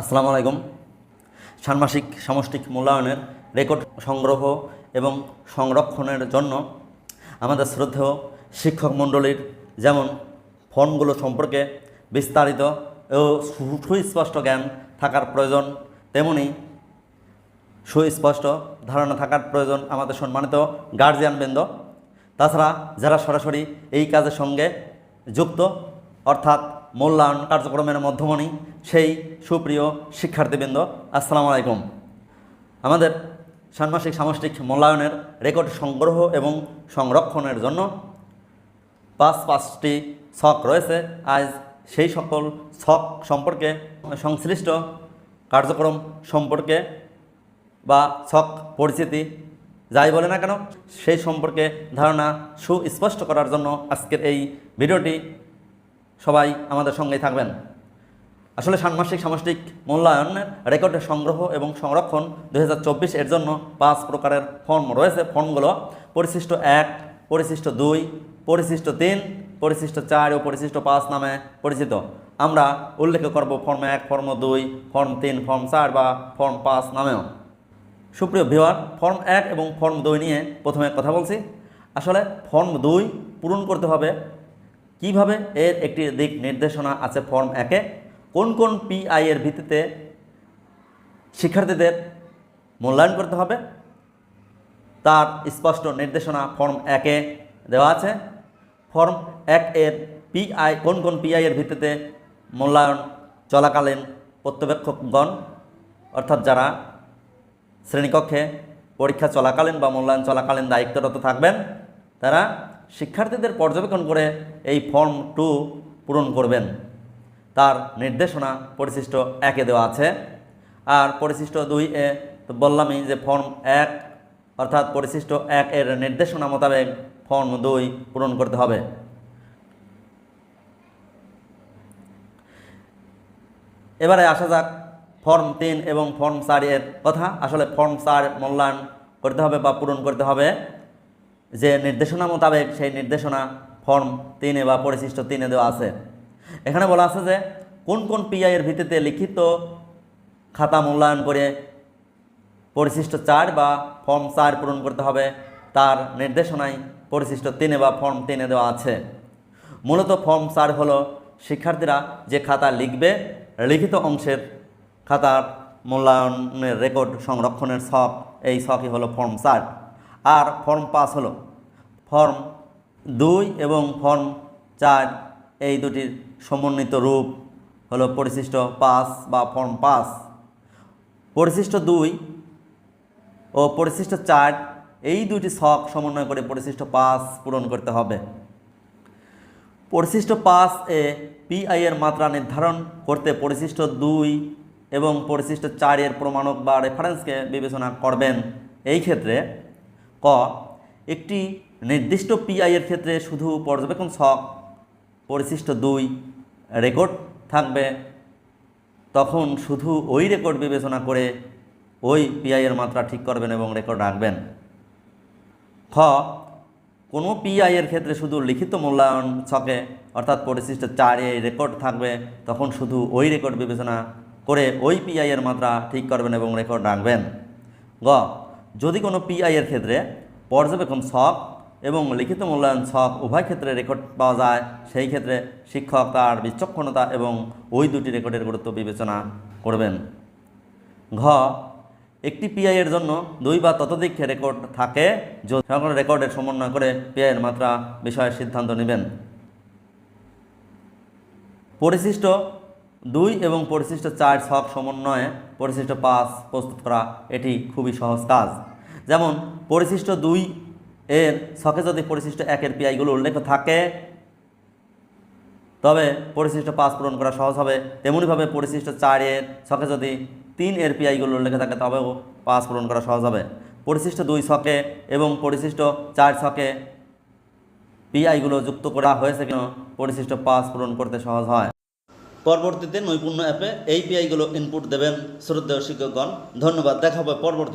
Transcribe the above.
আসসালামু আলাইকুম। ষান্মাসিক সামষ্টিক মূল্যায়নের রেকর্ড সংগ্রহ এবং সংরক্ষণের জন্য আমাদের শ্রদ্ধেয় শিক্ষক মণ্ডলীর যেমন ফর্মগুলো সম্পর্কে বিস্তারিত ও সুস্পষ্ট জ্ঞান থাকার প্রয়োজন, তেমনি সুস্পষ্ট ধারণা থাকার প্রয়োজন আমাদের সম্মানিত গার্জিয়ানবৃন্দ। তাছাড়া যারা সরাসরি এই কাজের সঙ্গে যুক্ত, অর্থাৎ মূল্যায়ন কার্যক্রমের মধ্যমণি, সেই সুপ্রিয় শিক্ষার্থীবৃন্দ, আসসালামু আলাইকুম। আমাদের ষান্মাসিক সামষ্টিক মূল্যায়নের রেকর্ড সংগ্রহ এবং সংরক্ষণের জন্য পাঁচ পাঁচটি ছক রয়েছে। আজ সেই সকল ছক সম্পর্কে সংশ্লিষ্ট কার্যক্রম সম্পর্কে বা ছক পরিচিতি যাই বলে না কেন, সেই সম্পর্কে ধারণা সুস্পষ্ট করার জন্য আজকের এই ভিডিওটি সবাই আমাদের সঙ্গেই থাকবেন। আসলে ষান্মাসিক সামষ্টিক মূল্যায়নের রেকর্ডের সংগ্রহ এবং সংরক্ষণ দু হাজার চব্বিশ এর জন্য পাঁচ প্রকারের ফর্ম রয়েছে। ফর্মগুলো পরিশিষ্ট এক, পরিশিষ্ট দুই, পরিশিষ্ট তিন, পরিশিষ্ট চার ও পরিশিষ্ট পাঁচ নামে পরিচিত। আমরা উল্লেখ করব ফর্ম এক, ফর্ম দুই, ফর্ম তিন, ফর্ম চার বা ফর্ম পাঁচ নামেও। সুপ্রিয় ভিওয়ার ফর্ম এক এবং ফর্ম দুই নিয়ে প্রথমে কথা বলছি। আসলে ফর্ম দুই পূরণ করতে হবে কীভাবে এর একটি দিক নির্দেশনা আছে ফর্ম একে? কোন কোন পিআই এর ভিত্তিতে শিক্ষার্থীদের মূল্যায়ন করতে হবে? তার স্পষ্ট নির্দেশনা ফর্ম একে দেওয়া আছে। ফর্ম এক এর পিআই কোন কোন পিআই এর ভিত্তিতে মূল্যায়ন চলাকালীন প্রত্যবেক্ষকগণ, অর্থাৎ যারা শ্রেণীকক্ষে পরীক্ষা চলাকালীন বা মূল্যায়ন চলাকালীন দায়িত্বরত থাকবেন, তারা শিক্ষার্থীদের পর্যবেক্ষণ করে এই ফর্ম টু পূরণ করবেন। তার নির্দেশনা পরিশিষ্ট একে দেওয়া আছে। আর পরিশিষ্ট দুই এ তো বললামই যে ফর্ম এক, অর্থাৎ পরিশিষ্ট এক এর নির্দেশনা মোতাবেক ফর্ম দুই পূরণ করতে হবে। এবারে আসা যাক ফর্ম তিন এবং ফর্ম চার এর কথা। আসলে ফর্ম চার মূল্যায়ন করতে হবে বা পূরণ করতে হবে। যে নির্দেশনা মোতাবেক সেই নির্দেশনা ফর্ম তিনে বা পরিশিষ্ট তিনে দেওয়া আছে। এখানে বলা আছে যে কোন কোন পিআই এর ভিত্তিতে লিখিত খাতা মূল্যায়ন করে পরিশিষ্ট চার বা ফর্ম চার পূরণ করতে হবে, তার নির্দেশনায় পরিশিষ্ট তিনে বা ফর্ম তিনে দেওয়া আছে। মূলত ফর্ম চার হলো শিক্ষার্থীরা যে খাতা লিখবে, লিখিত অংশের খাতার মূল্যায়নের রেকর্ড সংরক্ষণের শখ এই শখই হলো ফর্ম চার। আর ফর্ম পাঁচ হলো। ফর্ম দুই এবং ফর্ম চার, এই দুটির সমন্বিত রূপ হলো পরিশিষ্ট পাঁচ বা ফর্ম পাঁচ। পরিশিষ্ট দুই ও পরিশিষ্ট চার, এই দুটি শখ সমন্বয় করে পরিশিষ্ট পাঁচ পূরণ করতে হবে। পরিশিষ্ট পাঁচ এ পিআই এর মাত্রা নির্ধারণ করতে পরিশিষ্ট দুই এবং পরিশিষ্ট চারের প্রমাণক বা রেফারেন্সকে বিবেচনা করবেন। এই ক্ষেত্রে ক, একটি নির্দিষ্ট পিআই এর ক্ষেত্রে শুধু পর্যবেক্ষণ ছক পরিশিষ্ট দুই রেকর্ড থাকবে। তখন শুধু ওই রেকর্ড বিবেচনা করে ওই পিআইয়ের মাত্রা ঠিক করবেন এবং রেকর্ড রাখবেন। খ, কোনো পিআইয়ের ক্ষেত্রে শুধু লিখিত মূল্যায়ন ছকে, অর্থাৎ পরিশিষ্ট চারে রেকর্ড থাকবে, তখন শুধু ওই রেকর্ড বিবেচনা করে ওই পিআইয়ের মাত্রা ঠিক করবেন এবং রেকর্ড রাখবেন। গ যদি কোনো পিআইয়ের ক্ষেত্রে পর্যবেক্ষণ ছক এবং লিখিত মূল্যায়ন ছক উভয় ক্ষেত্রে রেকর্ড পাওয়া যায়, সেই ক্ষেত্রে শিক্ষক তার বিচক্ষণতা এবং ওই দুটি রেকর্ডের গুরুত্ব বিবেচনা করবেন। ঘ, একটি পিআইয়ের জন্য দুই বা ততোধিক রেকর্ড থাকে যদি সকল রেকর্ডের সমন্বয় করে পিআইয়ের মাত্রা বিষয়ে সিদ্ধান্ত নেবেন। পরিশিষ্ট দুই এবং পরিশিষ্ট চার ছক সমন্বয়ে পরিশিষ্ট পাঁচ প্রস্তুত করা এটি খুবই সহজ কাজ। যেমন, পরিশিষ্ট দুই এর ছকে যদি পরিশিষ্ট একের পিআইগুলো উল্লেখ থাকে, তবে পরিশিষ্ট পাঁচ পূরণ করা সহজ হবে। তেমনিভাবে পরিশিষ্ট চারের ছকে যদি তিন এর পিআইগুলো উল্লেখ থাকে, তবেও পাঁচ পূরণ করা সহজ হবে। পরিশিষ্ট দুই ছকে এবং পরিশিষ্ট চার ছকে পিআইগুলো যুক্ত করা হয়েছে কেন, পরিশিষ্ট পাঁচ পূরণ করতে সহজ হয়। পরবর্তীতে নৈপুণ্য অ্যাপে এই পিআইগুলো ইনপুট দেবেন শ্রদ্ধেয় শিক্ষকগণ। ধন্যবাদ দেখা হবে পরবর্তী